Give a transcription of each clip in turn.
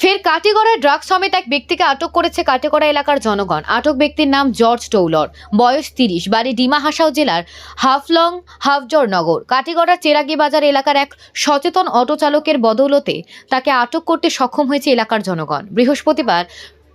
ফের কাটিগড়ায় ড্রাগ সমেত এক ব্যক্তিকে আটক করেছে কাটিগড়া এলাকার জনগণ। আটক ব্যক্তির নাম জর্জ টৌলর বয়স তিরিশ। বাড়ি ডিমা হাসাও জেলার হাফলং হাফজর নগর কাটিগড়ার চেরাগি বাজার এলাকার এক সচেতন অটো চালকের বদৌলতে তাকে আটক করতে সক্ষম হয়েছে এলাকার জনগণ। বৃহস্পতিবার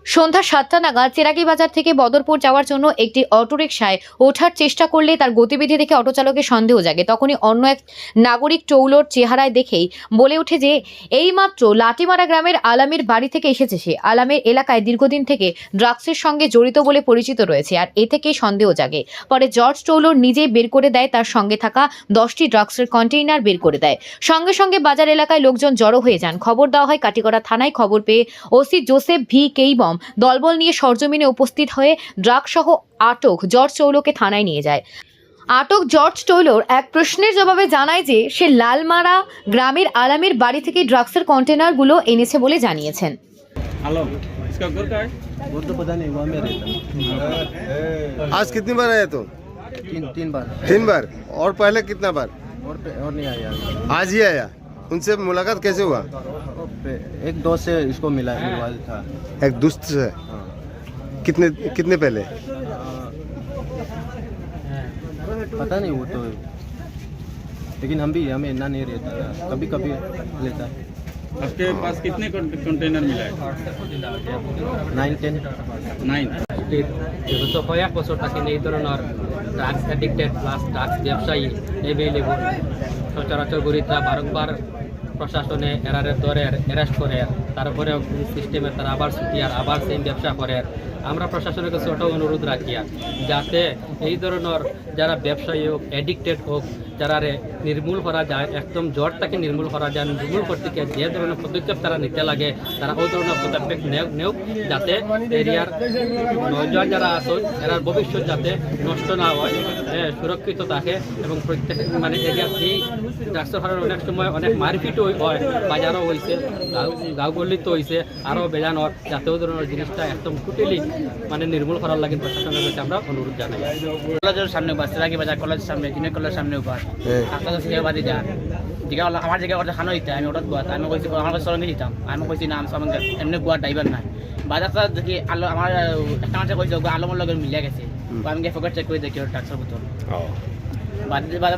সন্ধ্যা সাতটা নাগাদ চেরাগি বাজার থেকে বদরপুর যাওয়ার জন্য একটি অটোরিকশায় ওঠার চেষ্টা করলে তার গতিবিধি দেখে অটো চালকের সন্দেহ জাগে। তখনই অন্য এক নাগরিক টৌলোর চেহারায় দেখেই বলে ওঠে যে, এইমাত্র লাটিমারা গ্রামের আলামের বাড়ি থেকে এসেছে সে। আলামের এলাকায় দীর্ঘদিন থেকে ড্রাগসের সঙ্গে জড়িত বলে পরিচিত রয়েছে আর এ থেকেই সন্দেহ জাগে। পরে জর্জ টৌলোর নিজেই বের করে দেয়, তার সঙ্গে থাকা দশটি ড্রাগসের কন্টেইনার বের করে দেয়। সঙ্গে সঙ্গে বাজার এলাকায় লোকজন জড়ো হয়ে যান। খবর দেওয়া হয় কাটিগড়া থানায় খবর পেয়ে ওসি জোসেফ ভি কেইবম দলবল নিয়ে সরজমিনে উপস্থিত হয়ে ড্রাগ সহ আটক জর্জ চৌলোকে থানায় নিয়ে যায় আটক জর্জ টৈলর এক প্রশ্নের জবাবে জানায় যে সে লালমারা গ্রামের আলামের বাড়ি থেকে ড্রাগসের কন্টেনারগুলো এনেছে বলে জানিয়েছেন हेलो इसका घर का है वो तो पता नहीं वहाँ में रहता आज कितनी बार आया तो तीन तीन बार तीन बार और पहले कितना बार और पे, और नहीं आया आज ही आया उनसे मुलाकात कैसे हुआ? एक दोस्त से इसको मिला मोबाइल था। एक दोस्त से? हाँ। कितने कितने पहले? पता नहीं वो तो लेकिन हम भी हमें इतना नहीं रहता था। कभी कभी लेता। है आपके पास कितने कंटेनर मिला है? Nine ten nine drugs addicted plus drugs ব্যবসায়ী এভেলেবল সচরাচর গরিবরা বারংবার প্রশাসনে এরারের দরে অ্যারেস্ট করে তারপরে সিস্টেমে তারা আবার ছুটি আর আবার সেম ব্যবসা করে। আমরা প্রশাসনের কাছে ওটাও অনুরোধ রাখি যাতে এই ধরনের যারা ব্যবসায়ী হোক অ্যাডিক্টেড হোক যারা রে নির্মূল করা যায়, একদম জ্বরটাকে নির্মূল করা যায়, নির্মূল করতে গিয়ে যে ধরনের পদক্ষেপ তারা নিতে লাগে, তারা ওই ধরনের পদক্ষেপ নেও নেওক যাতে এরিয়ার নজওয়ান যারা আছে, এরার ভবিষ্যৎ যাতে নষ্ট না হয় সুরক্ষিত থাকে এবং প্রত্যেক মানে এরিয়ার এই হারের অনেক সময় অনেক মারপিট হয়, বাজারও হয়েছে গাঁওগল্লিত হয়েছে আরও বেজানোর যাতে ওই ধরনের জিনিসটা একদম টোটালি মানে নির্মূল করার লাগে প্রশাসনের কাছে আমরা অনুরোধ জানাই। কলেজের সামনে, বাস রাখি বাজার কলেজের সামনে জুনিয়র কলেজের সামনে বাস হ্যাঁ। জিগা হলো আমার জায়গায় ওটা খানো দিতে? আমি ওটা গুয়াত আমি কইছি আমার কাছে সরঙ্গে দিতাম। আমি কইছি না আমি এমনি গুয়ার ড্রাইভার নাই। বাজারটা দেখি আলো আমার একটা মানুষে কইছে আলমের লগে মিলিয়ে গেছে। আমি গিয়ে চেক করে দেখি ওর ট্রাক্সের বোতল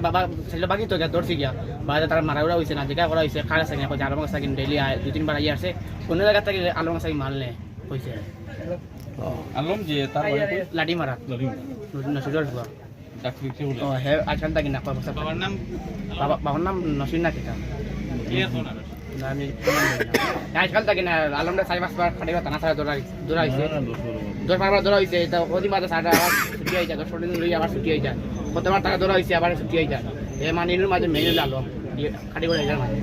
বাবা ছেলে বাকি তো গিয়া দৌড়ছি গিয়া। বাদে তার মারা উড়া হয়েছে না জিগা করা হয়েছে খাড়া সাকিন কইছে আলমের সাকিন ডেইলি আয় দুই তিনবার আইয়া আসে। কোনো জায়গা থেকে আলমের সাকিন মারলে কইছে আলম যে তার বাড়ি মারা নসুরের ও হে আজকাল তাকি না কয় বছর? বাবার নাম? বাবা বাবার নাম নসির না আমি আজকাল তাকি না। আলমটা চারি পাঁচ বার খাটিবা টানা ছাড়া দৌড়া দৌড়া হয়েছে দশ বারবার দৌড়া হয়েছে এটা অতি মাঝে সাড়ে আবার ছুটি হয়ে যায় দশ দিন লই আবার ছুটি হয়ে যায়। কতবার টাকা দৌড়া হয়েছে আবার ছুটি হয়ে যায়। এ মানে মাঝে মেয়ে আলম। খাটি করে যায় মাঝে।